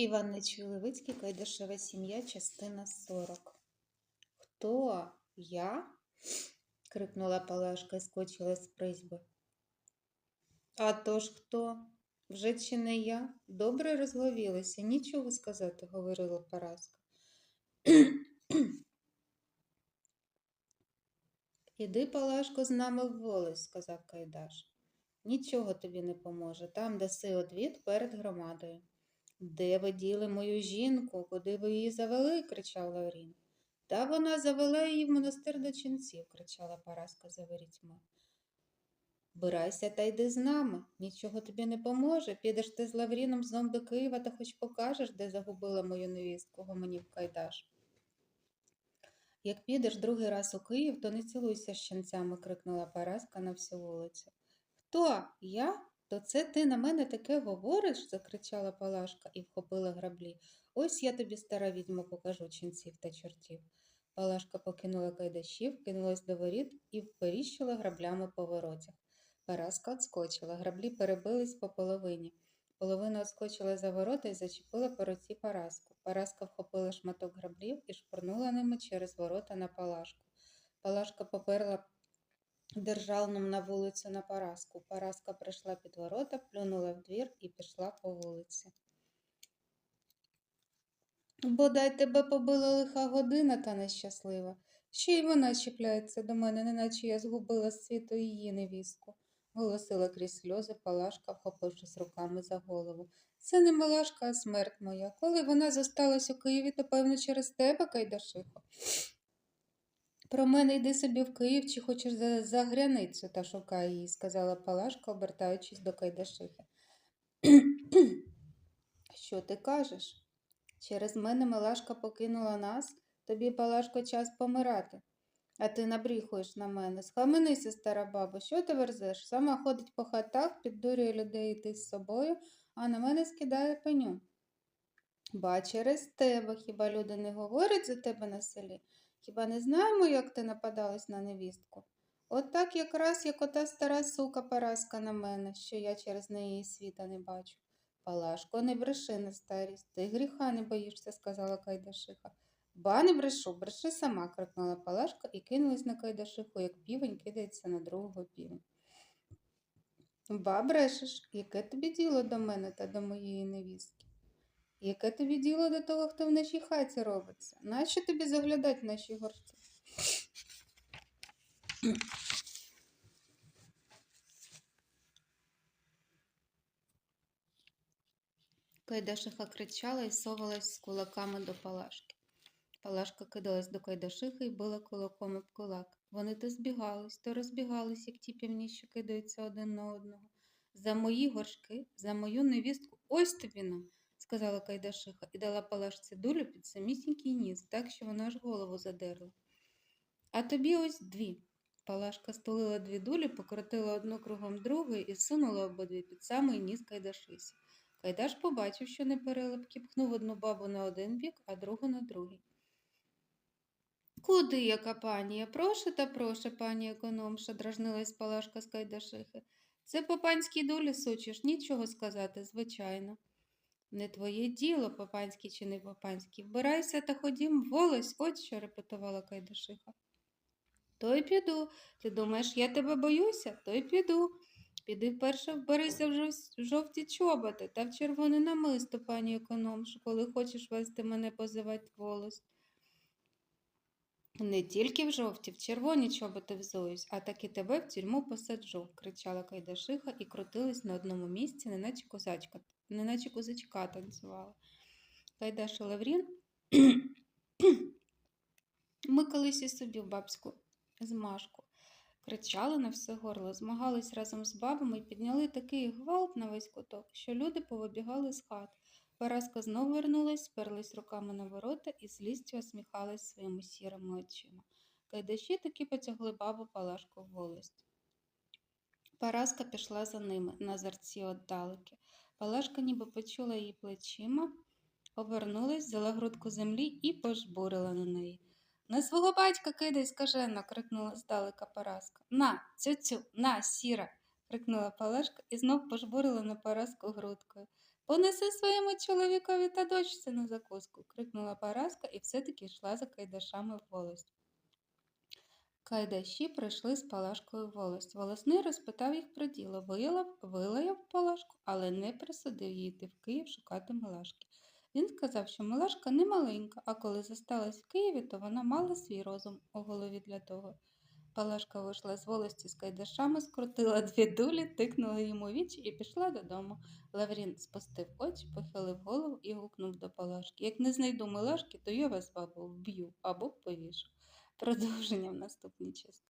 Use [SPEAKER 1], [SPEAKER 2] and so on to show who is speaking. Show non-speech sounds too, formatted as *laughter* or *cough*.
[SPEAKER 1] Іван Нечуй-Левицький, Кайдашева сім'я, частина 40. Хто я? крикнула Палашка і скочила з призьби. А то ж хто? Вже чи не я? Добре розговілися, нічого сказати, говорила Параска. *clears throat* Іди, Палашко, з нами в волос, сказав Кайдаш. Нічого тобі не поможе. Там даси одвід перед громадою. Де ви діли мою жінку? Куди ви її завели? кричав Лаврін. Та вона завела її в монастир до ченців, кричала Параска за ворітьми. Бирайся та йди з нами. Нічого тобі не поможе. Підеш ти з Лавріном знов до Києва та хоч покажеш, де загубила мою невістку, гомонів Кайдаш. Як підеш другий раз у Київ, то не цілуйся з ченцями, крикнула Параска на всю вулицю. Хто? Я? То це ти на мене таке говориш? закричала Палашка і вхопила граблі. Ось я тобі, стара відьма, покажу ченців та чортів. Палашка покинула кайдашів, кинулась до воріт і вперіщила граблями по воротях. Параска отскочила, граблі перебились по половині. Половина отскочила за ворота і зачепила по руці Параску. Параска вхопила шматок граблів і шпурнула ними через ворота на Палашку. Палашка поперла держалном на вулицю на Параску. Параска прийшла під ворота, плюнула в двір і пішла по вулиці. Бодай тебе побила лиха година та нещаслива. Ще й вона чіпляється до мене, неначе я згубила з світу її невістку, голосила крізь сльози Палашка, вхопившись руками за голову. Це не Малашка, а смерть моя. Коли вона зосталась у Києві, то певно через тебе, Кайдашихо. Про мене йди собі в Київ чи хочеш за, за гряницю та шукай її, сказала Палашка, обертаючись до Кайдашихи. *clears throat* Що ти кажеш? Через мене Милашка покинула нас, тобі, Палашко, час помирати. А ти набріхуєш на мене. Схаменися, стара баба, що ти верзеш? Сама ходить по хатах, піддурює людей йти з собою, а на мене скидає пеню. Ба через тебе, хіба люди не говорять за тебе на селі? Хіба не знаємо, як ти нападалась на невістку? От так якраз як ота стара сука Параска на мене, що я через неї світа не бачу. Палашко, не бреши на старість, ти гріха не боїшся, сказала Кайдашиха. Ба не брешу, бреши сама, крикнула Палашка і кинулась на Кайдашиху, як півень кидається на другого півень. Ба брешеш, яке тобі діло до мене та до моєї невістки? Яке тобі діло до того, хто в нашій хаті робиться? Нащо тобі заглядати в наші горці? Кайдашиха кричала і совалась з кулаками до Палашки. Палашка кидалась до Кайдашихи і била кулаком об кулак. Вони то збігались, то розбігались, як ті півні, що кидаються один на одного. За мої горшки, за мою невістку, ось тобі на, сказала Кайдашиха і дала Палашці дулю під самісінький ніс, так що вона аж голову задерла. А тобі ось дві. Палашка стулила дві дулі, покрутила одну кругом другої і сунула обидві під самий ніс Кайдашисі. Кайдаш побачив, що не перелипки, пхнув одну бабу на один бік, а другу на другий. Куди, яка панія? Прошу та прошу, пані економша, дражнилась Палашка з Кайдашихи. Це по панській долі сучиш, нічого сказати, звичайно. Не твоє діло, папанський чи не папанський. Вбирайся та ходім, волось, от що репетувала Кайдашиха. То й піду. Ти думаєш, я тебе боюся? То й піду. Піди вперше вберися в жовті чоботи та в червоне намисто, пані економшу, коли хочеш вести мене позивати волость. Не тільки в жовті, в червоні чоботи взуюсь, а так і тебе в тюрму посаджу, кричала Кайдашиха і крутилась на одному місці, неначе козачка, неначе козачка танцювала. Кайдаш і Лаврін ми колись і собі в бабську змашку. Кричали на все горло, змагались разом з бабами і підняли такий гвалт на весь куток, що люди повибігали з хат. Параска знов вернулась, сперлась руками на ворота і злістю осміхалась своїми сірими очима. Кайдаші таки потягли бабу Палашку в волость. Параска пішла за ними на зарці отдалеки. Палашка ніби почула її плечима, обернулась, взяла грудку землі і пожбурила на неї. На свого батька кидай, скажено, крикнула здалека Параска. На, цю-цю, на, сіра. крикнула Палашка і знов пожбурила на Параску грудкою. Понеси своєму чоловікові та дочці на закуску, крикнула Параска і все-таки йшла за кайдашами в волость. Кайдаші прийшли з Палашкою в волость. Волосний розпитав їх про діло, вилаяв, вилаяв Палашку, але не присудив її йти в Київ шукати Милашки. Він сказав, що Милашка не маленька, а коли зосталась в Києві, то вона мала свій розум у голові для того. Палашка вийшла з волості з кайдашами, скрутила дві дулі, тикнула йому вічі і пішла додому. Лаврін спустив очі, похилив голову і гукнув до Палашки. Як не знайду Милашки, то я вас, бабу, вб'ю або повішу. Продовження в наступній частині.